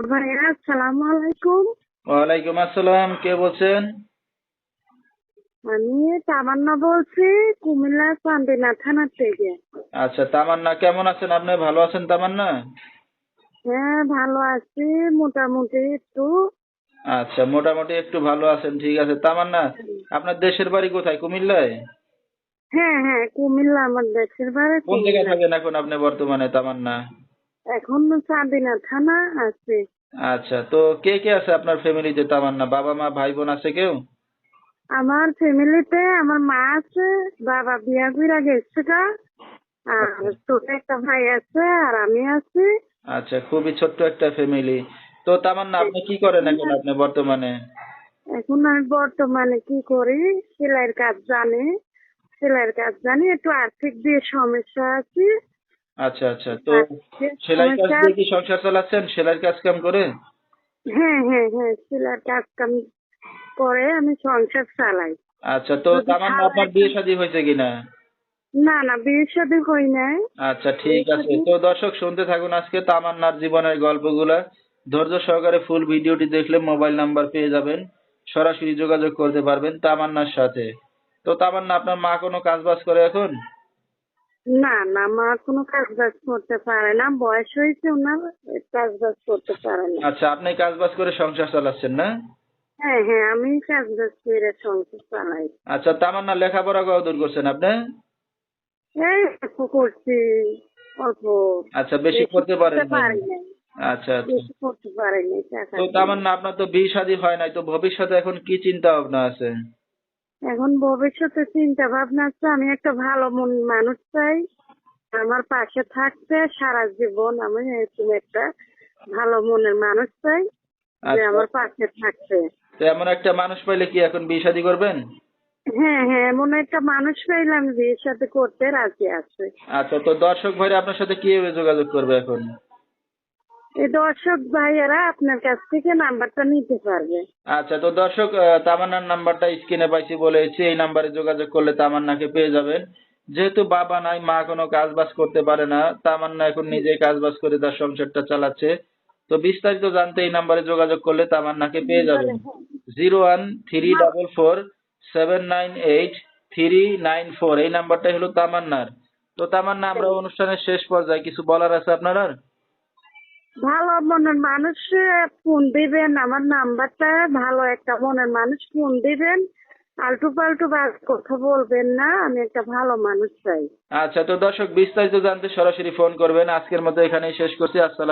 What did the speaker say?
ভাইয়া আসসালামু আলাইকুম। ওয়ালাইকুম আসসালাম কে বলছেন? আমি তামান্না বলছি কুমিল্লা চান্দিনা থানার থেকে। আচ্ছা তামান্না কেমন আছেন আপনি? ভালো আছেন তামান্না? হ্যাঁ ভালো আছি মোটামুটি একটু। আচ্ছা মোটামুটি একটু ভালো আছেন ঠিক আছে। তামান্না আপনার দেশের বাড়ি কোথায়? কুমিল্লায়? হ্যাঁ হ্যাঁ কুমিল্লা আমার দেশের বাড়ি কোন জায়গায় থাকেন এখন আপনি বর্তমানে তামান্না? এখন চান্দিনা থানা আছে। আচ্ছা তো কে কে আছে আপনার ফ্যামিলিতে তামান্না বাবা মা ভাই বোন আছে কেউ? আমার ফ্যামিলিতে আমার মা আছে বাবা বিয়া কইরা গেছে আর ছোট একটা ভাই আছে আর আমি আছি। আচ্ছা খুবই ছোট্ট একটা ফ্যামিলি তো তামান্না আপনি কি করেন এখন আপনি বর্তমানে? এখন আমি বর্তমানে কি করি সেলাইয়ের কাজ জানি। সেলাইয়ের কাজ জানি একটু আর্থিক দিয়ে সমস্যা আছে। আচ্ছা আচ্ছা। তো সেলাই কাজ দিয়ে কি সংসার চালাচ্ছেন? সেলাই কাজ কাম করে? হ্যাঁ হ্যাঁ হ্যাঁ সেলাইয়ের কাজ কাম করে আমি সংসার চালাই। আচ্ছা তো তামান্না আপনার বিয়ে শাদী হয়েছে কিনা? না না বিয়ের সাথে হই নাই। আচ্ছা ঠিক আছে। তো দর্শক শুনতে থাকুন আজকে তামান্নার জীবনের গল্পগুলা। ধৈর্য সহকারে ফুল ভিডিওটি দেখলে মোবাইল নাম্বার পেয়ে যাবেন। সরাসরি যোগাযোগ করতে পারবেন তামান্নার সাথে। তো তামান্না আপনার মা কোনো কাজ বাজ করে এখন? না না মা কোনো কাজ বাজ করতে পারে না। বয়স হয়েছে ওনার কাজ বাজ করতে পারে না। আচ্ছা আপনি কাজ বাজ করে সংসার চালাচ্ছেন না? হ্যাঁ হ্যাঁ আমি কাজ বাজ করে সংসার চালাই। আচ্ছা তামান্না লেখাপড়া কতদূর করছেন আপনি? এই করছি অল্প। আচ্ছা বেশি করতে পারেন আচ্ছা আচ্ছা। বেশি করতে পারিনি টাকা তো। তামান্না আপনার তো বিয়ে শাদী হয় নাই তো ভবিষ্যতে এখন কি চিন্তা ভাবনা আছে? এখন ভবিষ্যতে চিন্তা ভাবনা আছে আমি একটা ভালো মন মানুষ চাই। আমার পাশে থাকতে সারা জীবন আমি এরকম একটা ভালো মনের মানুষ চাই যে আচ্ছা। আমার পাশে থাকতে। তো এমন একটা মানুষ পাইলে কি এখন বিয়ে শাদী করবেন? হ্যাঁ হ্যাঁ এমন একটা মানুষ পাইলাম বিয়ের সাথে করতে রাজি আছে। আচ্ছা তো দর্শক ভাইরা আপনার সাথে কীভাবে যোগাযোগ করবে এখন? দর্শক ভাইয়েরা আপনার কাছ থেকে নাম্বারটা নিতে পারবে। আচ্ছা তো দর্শক তামান্নার নাম্বারটা স্ক্রিনে পাইছি বলেছি এই নাম্বারে যোগাযোগ করলে তামান্নাকে পেয়ে যাবেন। যেহেতু বাবা নাই, মা কোনো কাজ বাজ করতে পারে না, তামান্না এখন নিজেই কাজ বাজ করে তার সংসারটা চালাচ্ছে। তো বিস্তারিত জানতে এই নাম্বারে যোগাযোগ করলে তামান্নাকে পেয়ে যাবেন। Zero one three double four seven nine eight three nine four, এই নাম্বারটাই হলো তামান্নার। তো তামান্না, আমরা অনুষ্ঠানের শেষ পর্যায়ে কিছু বলার আছে আপনার? আর? ভালো মনের মানুষ ফোন দিবেন, আমার নাম্বারটা, ভালো একটা মনের মানুষ ফোন দিবেন। আলটু পাল্টু কথা বলবেন না, আমি একটা ভালো মানুষ চাই। আচ্ছা তো দর্শক, বিস্তারিত জানতে সরাসরি ফোন করবেন। আজকের মতো এখানেই শেষ করছি। আসসালাম